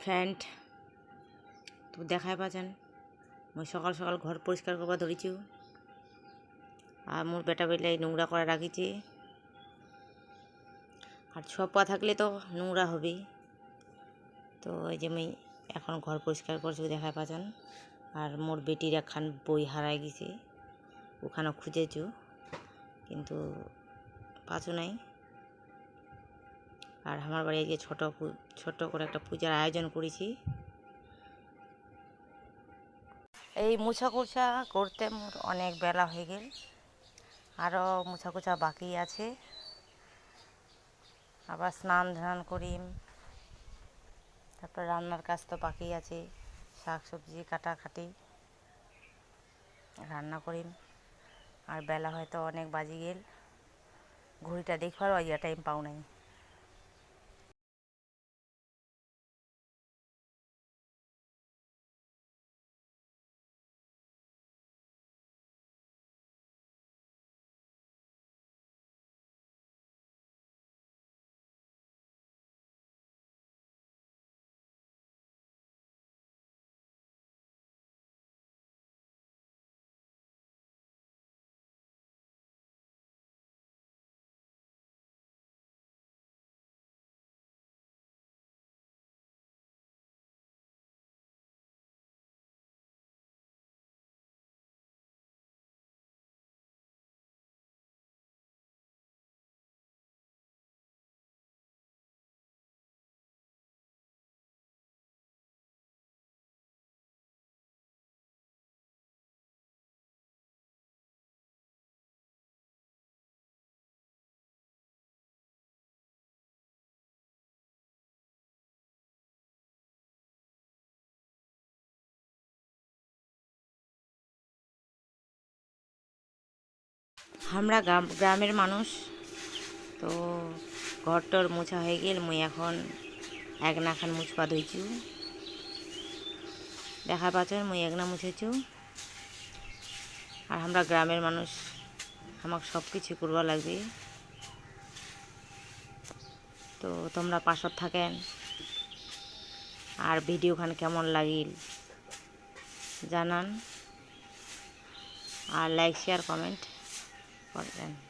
Friend তো দেখাই পাচ্ছেন মই সকাল সকাল ঘর পরিষ্কার করবা ধরিছু আর মোর বেটা বেলাই নোংরা করে রাখিছে। আর ছপা থাকলে তো নোংরা হবেই। তো এই যে আমি এখন ঘর পরিষ্কার করছি দেখা পাচ্ছেন আর মোর বেটির একখান বই হারাই গেছে। ওখানে খুঁজেছু। কিন্তু পাচু নাই। আর আমার বাড়ি যে ছোট ছোট করে একটা পূজার আয়োজন করেছি। এই মুছা কুছা করতে মোর অনেক বেলা হয়ে গেল। আরও মুছা কুছা বাকি আছে। আবার স্নান ধান করিম। তারপর রান্নার কাজ তো বাকি আছে। শাক সবজি কাটাকাটি, রান্না করিম। আর বেলা হয়তো অনেক বাজি গেল। ঘড়িটা দেখবার ওই টাইম পাও নাই। আমরা গ্রাম, গ্রামের মানুষ। তো ঘরটর মোছা হয়ে গেল, মুই এখন এক নাখান মুছপা ধুইছু দেখা পাচ্ছেন মুই একনা মুছেছু আর আমরা গ্রামের মানুষ, আমাকে সব কিছু করবা লাগবে। তো তোমরা পাশত থাকেন। আর ভিডিওখান কেমন লাগিল, জানান। আর like, share, comment. Right then.